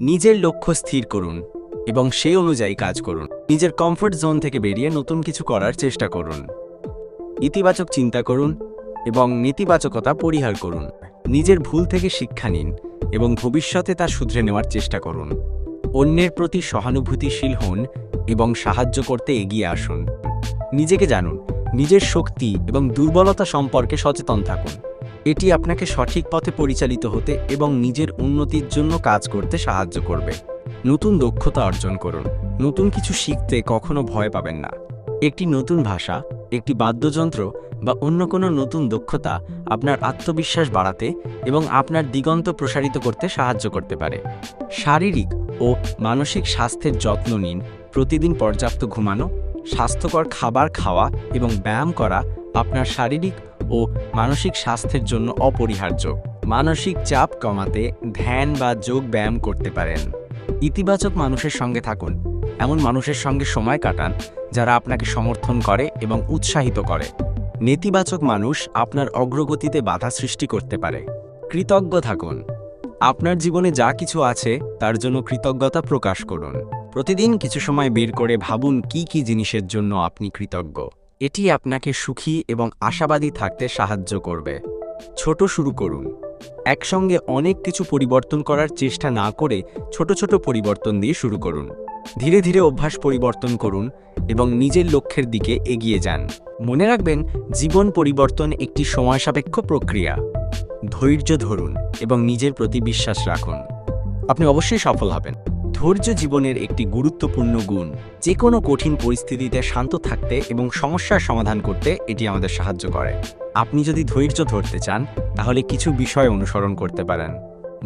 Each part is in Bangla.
নিজের লক্ষ্য স্থির করুন এবং সেই অনুযায়ী কাজ করুন। নিজের কমফোর্ট জোন থেকে বেরিয়ে নতুন কিছু করার চেষ্টা করুন। ইতিবাচক চিন্তা করুন এবং নেতিবাচকতা পরিহার করুন। নিজের ভুল থেকে শিক্ষা নিন এবং ভবিষ্যতে তা শুধরে নেওয়ার চেষ্টা করুন। অন্যের প্রতি সহানুভূতিশীল হন এবং সাহায্য করতে এগিয়ে আসুন। নিজেকে জানুন, নিজের শক্তি এবং দুর্বলতা সম্পর্কে সচেতন থাকুন। এটি আপনাকে সঠিক পথে পরিচালিত হতে এবং নিজের উন্নতির জন্য কাজ করতে সাহায্য করবে। নতুন দক্ষতা অর্জন করুন। নতুন কিছু শিখতে কখনো ভয় পাবেন না। একটি নতুন ভাষা, একটি বাদ্যযন্ত্র বা অন্য কোনো নতুন দক্ষতা আপনার আত্মবিশ্বাস বাড়াতে এবং আপনার দিগন্ত প্রসারিত করতে সাহায্য করতে পারে। শারীরিক ও মানসিক স্বাস্থ্যের যত্ন নিন। প্রতিদিন পর্যাপ্ত ঘুমানো, স্বাস্থ্যকর খাবার খাওয়া এবং ব্যায়াম করা আপনার শারীরিক ও মানসিক স্বাস্থ্যের জন্য অপরিহার্য। মানসিক চাপ কমাতে ধ্যান বা যোগ ব্যায়াম করতে পারেন। ইতিবাচক মানুষের সঙ্গে থাকুন। এমন মানুষের সঙ্গে সময় কাটান যারা আপনাকে সমর্থন করে এবং উৎসাহিত করে। নেতিবাচক মানুষ আপনার অগ্রগতিতে বাধা সৃষ্টি করতে পারে। কৃতজ্ঞ থাকুন। আপনার জীবনে যা কিছু আছে তার জন্য কৃতজ্ঞতা প্রকাশ করুন। প্রতিদিন কিছু সময় বের করে ভাবুন কি কি জিনিসের জন্য আপনি কৃতজ্ঞ। এটি আপনাকে সুখী এবং আশাবাদী থাকতে সাহায্য করবে। ছোট শুরু করুন। একসঙ্গে অনেক কিছু পরিবর্তন করার চেষ্টা না করে ছোট ছোট পরিবর্তন দিয়ে শুরু করুন। ধীরে ধীরে অভ্যাস পরিবর্তন করুন এবং নিজের লক্ষ্যের দিকে এগিয়ে যান। মনে রাখবেন, জীবন পরিবর্তন একটি সময় সাপেক্ষ প্রক্রিয়া। ধৈর্য ধরুন এবং নিজের প্রতি বিশ্বাস রাখুন। আপনি অবশ্যই সফল হবেন। ধৈর্য জীবনের একটি গুরুত্বপূর্ণ গুণ। যে কোনো কঠিন পরিস্থিতিতে শান্ত থাকতে এবং সমস্যার সমাধান করতে এটি আমাদের সাহায্য করে। আপনি যদি ধৈর্য ধরতে চান, তাহলে কিছু বিষয় অনুসরণ করতে পারেন।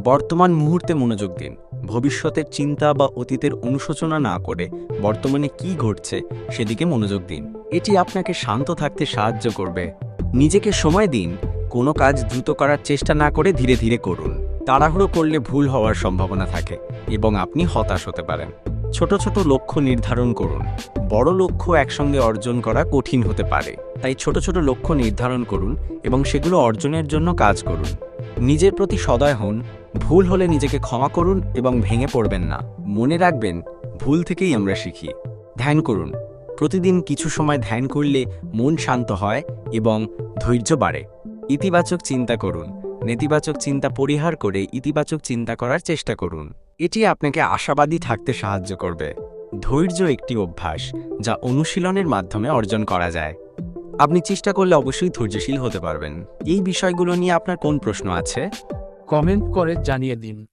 বর্তমান মুহূর্তে মনোযোগ দিন। ভবিষ্যতের চিন্তা বা অতীতের অনুশোচনা না করে বর্তমানে কি ঘটছে সেদিকে মনোযোগ দিন। এটি আপনাকে শান্ত থাকতে সাহায্য করবে। নিজেকে সময় দিন। কোনো কাজ দ্রুত করার চেষ্টা না করে ধীরে ধীরে করুন। তাড়াহুড়ো করলে ভুল হওয়ার সম্ভাবনা থাকে এবং আপনি হতাশ হতে পারেন। ছোট ছোট লক্ষ্য নির্ধারণ করুন। বড় লক্ষ্য একসঙ্গে অর্জন করা কঠিন হতে পারে। তাই ছোট ছোট লক্ষ্য নির্ধারণ করুন এবং সেগুলো অর্জনের জন্য কাজ করুন। নিজের প্রতি সদয় হন, ভুল হলে নিজেকে ক্ষমা করুন এবং ভেঙে পড়বেন না। মনে রাখবেন, ভুল থেকেই আমরা শিখি। ধ্যান করুন। প্রতিদিন কিছু সময় ধ্যান করলে মন শান্ত হয় এবং ধৈর্য বাড়ে। ইতিবাচক চিন্তা করুন। নেতিবাচক চিন্তা পরিহার করে ইতিবাচক চিন্তা করার চেষ্টা করুন। এটি আপনাকে আশাবাদী থাকতে সাহায্য করবে। ধৈর্য একটি অভ্যাস যা অনুশীলনের মাধ্যমে অর্জন করা যায়। আপনি চেষ্টা করলে অবশ্যই ধৈর্যশীল হতে পারবেন। এই বিষয়গুলো নিয়ে আপনার কোন প্রশ্ন আছে? কমেন্ট করে জানিয়ে দিন।